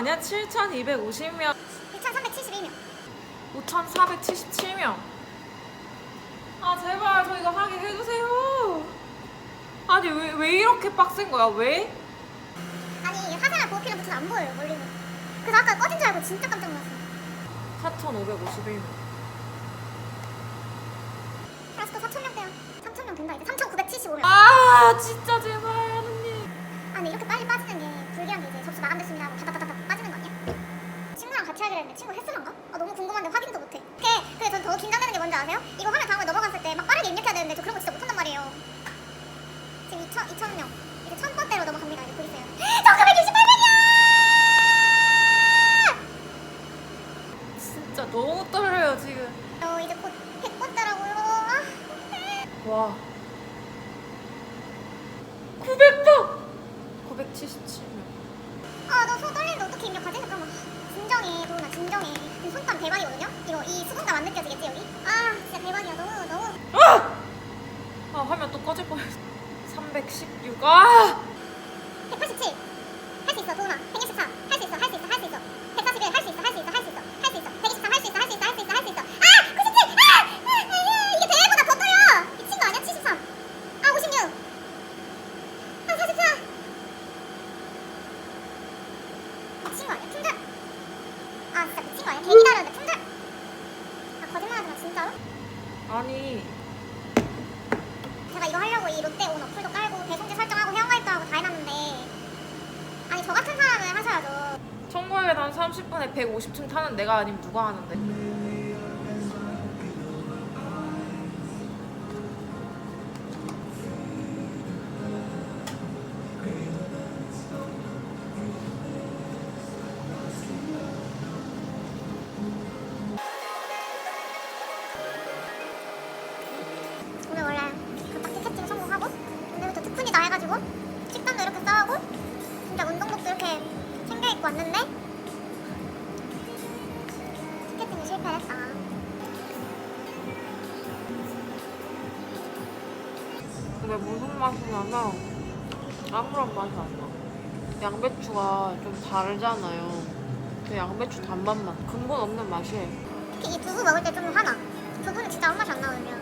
아니야? 7,250명, 2,371명. 5,477명. 아 제발 저 이거 하게 해주세요. 아니 왜, 왜 이렇게 빡센 거야? 왜? 아니 화살을 보호피는 무슨 안 보여요 멀리는. 그래서 아까 꺼진 줄 알고 진짜 깜짝 놀랐어요. 4,551명. 플러스 또 4,000명대야. 3,000명 된다 이제. 3,975명. 아 진짜 제발 하느님. 아니 이렇게 빨리 빠지는 게 불리한 게 이제 접수 마감됐습니다 하고 다다다다다 빠지는 거 아니야? 했는데 친구 했을란가? 아 너무 궁금한데 확인도 못해 그게 그게 전 더 긴장되는 게 뭔지 아세요? 이거 화면 다음에 넘어갔을 때 막 빠르게 입력해야 되는데 저 그런 거 진짜 못한단 말이에요 지금 2천, 2천 명 이제 천 번대로 넘어갑니다 이제 보이세요 1968명이야! 진짜 너무 떨려요 지금. 어 이제 곧 100번대라고요 아, 와. 900번. 977명. 아나 손 떨리는데 어떻게 입력하지? 잠깐만 진정해 도훈아 진정해 지금 손땀 대박이거든요? 이거 이 수분감 안 느껴지겠지 여기? 아 진짜 대박이야 너무 너무 아! 아 화면 또 꺼질 뻔했어. 316. 아! 187. 할 수 있어, 도훈아. 164. 할수 있어, 할 수 있어, 할 수 있어. 141. 할 수 있어, 할 수 있어, 할 수 있어. 할 수 있어. 123. 할 수 있어, 할 수 있어, 할 수 있어, 할 수 있어. 아! 97. 아! 아, 아, 이게 대회보다 더 떨려. 미친 거 아니야? 73. 아, 56. 아, 44. 미친 거 아니야? 품절. 아, 미친 거 아니야? 개 기다렸는데 품절. 아, 거짓말하지 마, 진짜로? 아니 제가 이거 하려고 이 롯데 온 어플도 깔고 배송지 설정하고 회원가입도 하고 다 해놨는데 아니 저 같은 사람은 하셔야죠. 청구하게 단 30분에 150층 타는 내가 아니면 누가 하는데? 근데 무슨 맛이 나나 아무런 맛이 안 나. 양배추가 좀 다르잖아요. 그 양배추 단맛만 근본 없는 맛이에요. 특히 이 두부 먹을 때 좀 화나. 두부는 진짜 아무 맛이 안 나거든요.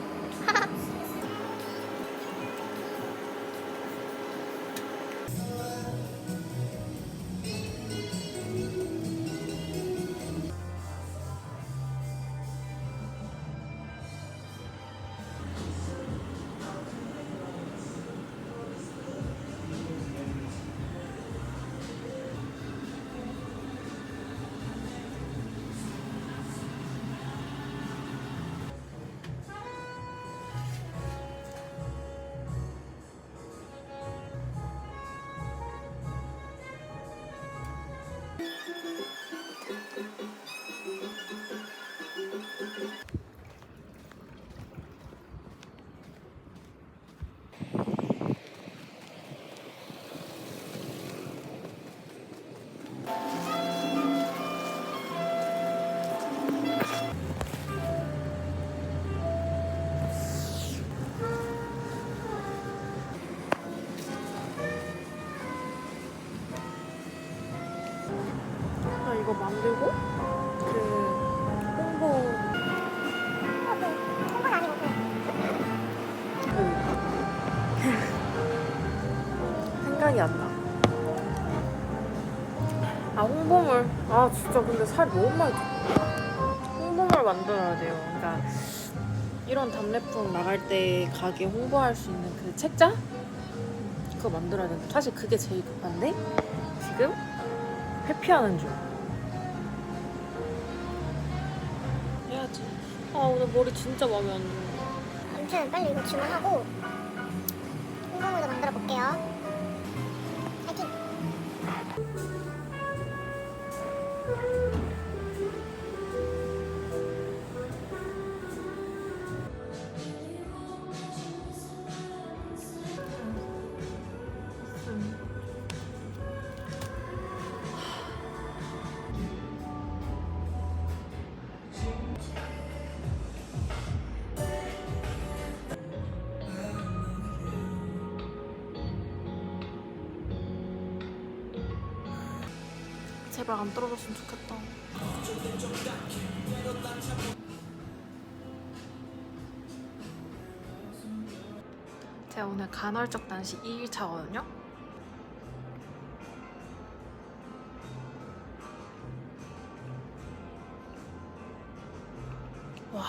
이거 만들고 그 홍보. 홍보는 아니고 그 생각이 안 나. 아 홍보물. 아 진짜 근데 살 너무 많이 쪘. 홍보물 만들어야 돼요. 그러니까 이런 답례품 나갈 때 가게 홍보할 수 있는 그 책자 그거 만들어야 되는데 사실 그게 제일 급한데 지금 회피하는 중. 해야지. 아 오늘 머리 진짜 마음에 안 들어. 아무튼 빨리 이거 주문하고 홍보물도 만들어 볼게요. 제발 안 떨어졌으면 좋겠다. 제가 오늘 간헐적 단식 2일차거든요. 와.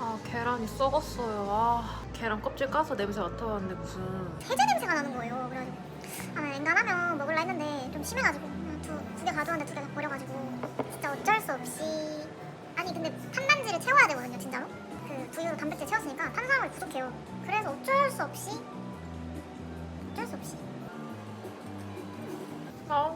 아 계란이 썩었어요. 아 계란 껍질 까서 냄새 맡아봤는데 무슨 해제 냄새가 나는 거예요. 그래가지고 아, 나 엔간하면 먹을라 했는데 좀 심해가지고 두두 개 가져왔는데 두 개 다 버려가지고 진짜 어쩔 수 없이 아니 근데 탄단지를 채워야 되거든요, 진짜로. 그 두유로 단백질 채웠으니까 탄수화물이 부족해요. 그래서 어쩔 수 없이 어쩔 수 없이 아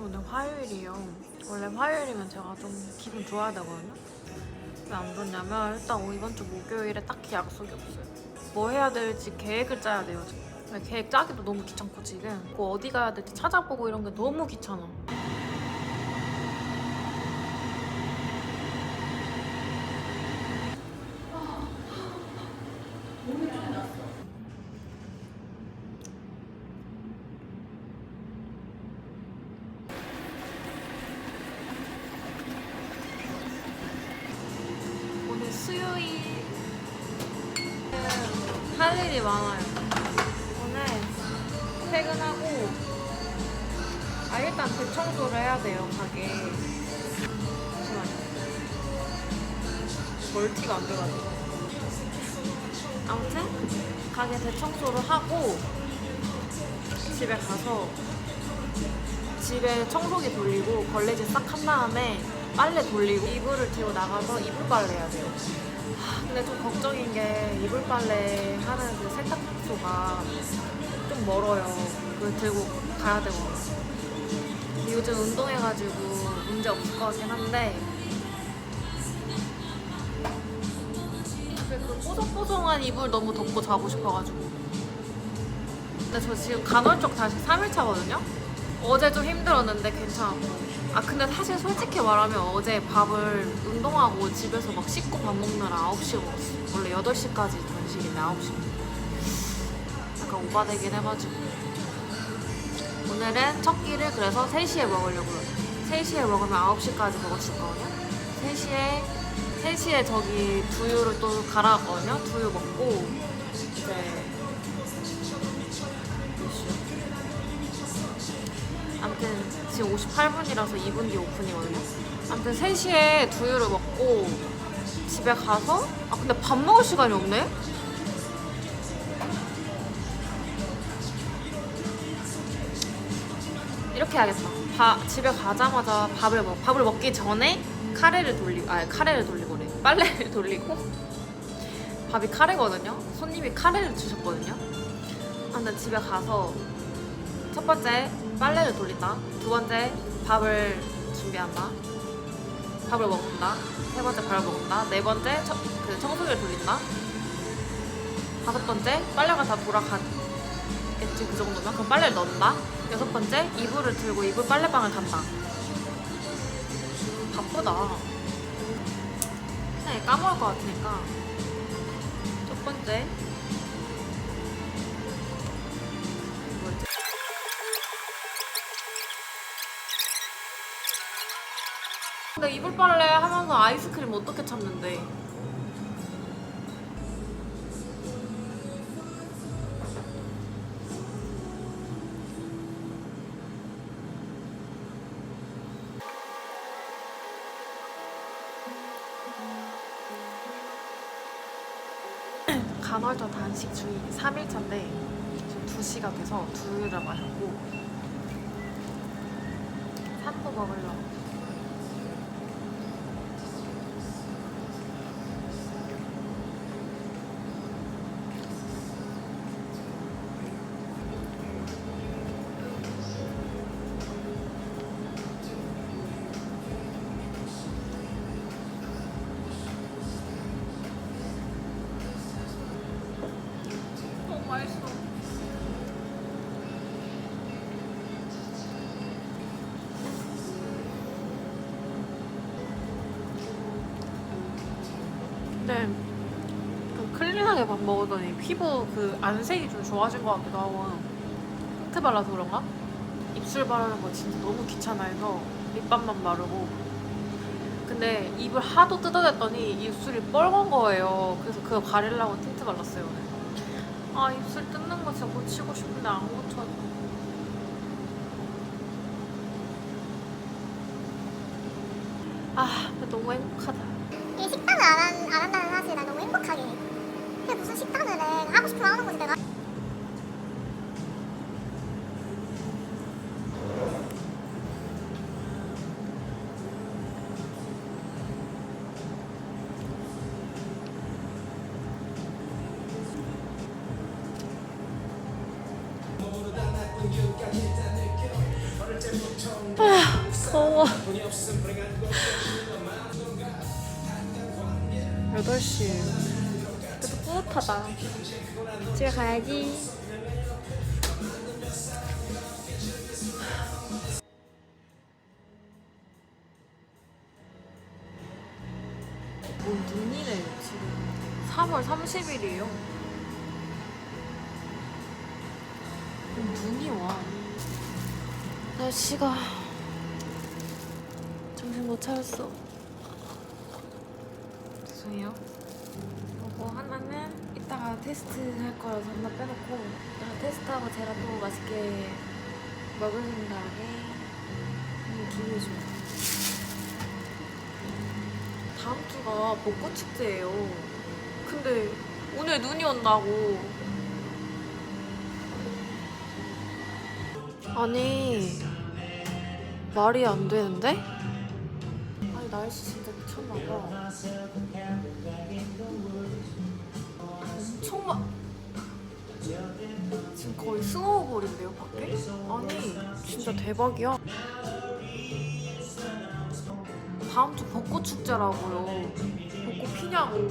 오늘 화요일이요. 원래 화요일이면 제가 좀 기분 좋아야 되거든요. 왜 안 좋냐면 일단 이번 주 목요일에 딱히 약속이 없어요. 뭐 해야 될지 계획을 짜야 돼요. 근데 계획 짜기도 너무 귀찮고 지금 뭐 어디 가야 될지 찾아보고 이런 게 너무 귀찮아. 일이 많아요. 오늘 퇴근하고 아 일단 대청소를 해야 돼요 가게. 잠시만요. 멀티가 안 돼가지고. 아무튼 가게 대청소를 하고 집에 가서 집에 청소기 돌리고 걸레질 싹 한 다음에 빨래 돌리고 이불을 들고 나가서 이불 빨래 해야 돼요. 하, 근데 좀 걱정인 게 이불 빨래 하는 그 세탁소가 좀 멀어요. 그걸 들고 가야 되거든요. 요즘 운동해가지고 문제 없을 것 같긴 한데 그 뽀송뽀송한 이불 너무 덮고 자고 싶어가지고 근데 저 지금 간헐적 다시 3일차거든요? 어제 좀 힘들었는데 괜찮았고 아 근데 사실 솔직히 말하면 어제 밥을 운동하고 집에서 막 씻고 밥 먹느라 9시에 먹었어. 원래 8시까지 단식인데 9시. 약간 오바되긴 해가지고. 오늘은 첫 끼를 그래서 3시에 먹으려고요 3시에 먹으면 9시까지 먹을 수 있거든요. 3시에 3시에 저기 두유를 또 갈아왔거든요. 두유 먹고 이제 아무튼 지금 58분이라서 2분 뒤 오픈이거든요. 아무튼 3시에 두유를 먹고 집에 가서 아 근데 밥 먹을 시간이 없네. 이렇게 해야겠다. 바, 집에 가자마자 밥을 먹 밥을 먹기 전에 카레를 돌리고 아 카레를 돌리고래 빨래를 돌리고 밥이 카레거든요. 손님이 카레를 주셨거든요. 아, 근데 집에 가서 첫 번째 빨래를 돌린다. 두 번째 밥을 준비한다. 밥을 먹는다. 세 번째 밥을 먹는다. 네 번째 청, 그 청소기를 돌린다. 다섯 번째 빨래가 다 돌아갔겠지 그 정도면 그럼 빨래를 넣는다. 여섯 번째 이불을 들고 이불 빨래방을 간다. 바쁘다. 까먹을 것 같으니까 첫 번째 근데 이불 빨래 하면서 아이스크림 어떻게 참는데? 간헐적 단식 주의 3일차인데 지금 2시가 돼서 두유를 마셨고 산도 먹으려고 심하게 밥 먹었더니 피부 그 안색이 좀 좋아진 것 같기도 하고. 틴트 발라서 그런가? 입술 바르는 거 진짜 너무 귀찮아해서 립밤만 바르고. 근데 입을 하도 뜯어냈더니 입술이 뻘건 거예요. 그래서 그거 가리려고 틴트 발랐어요 아 입술 뜯는 거 진짜 고치고 싶은데 안 고쳐져 아 너무 행복하다. 이 식단을 안, 한, 안 한다는 사실 나 너무 행복하게 해. 근데 무슨 식단을 해? 거지 내가. 더워 8시 그래도 뿌듯하다. 집에 가야지. 오 눈이네 지금. 3월 30일이에요. 눈이 와. 날씨가 정신 못 차렸어. 죄송해요. 이거 하나는 이따가 테스트 할 거라서 하나 빼놓고 이따가 테스트하고 제가 또 맛있게 먹을 생각에 음, 기분이. 다음 주가 벚꽃 축제예요. 근데 오늘 눈이 온다고. 아니 말이 안 되는데? 아니 날씨 진짜 미쳤나봐. 지금 거의 스노우볼인데요 밖에? 아니 진짜 대박이야. 다음 주 벚꽃 축제라고요. 벚꽃 피냐고.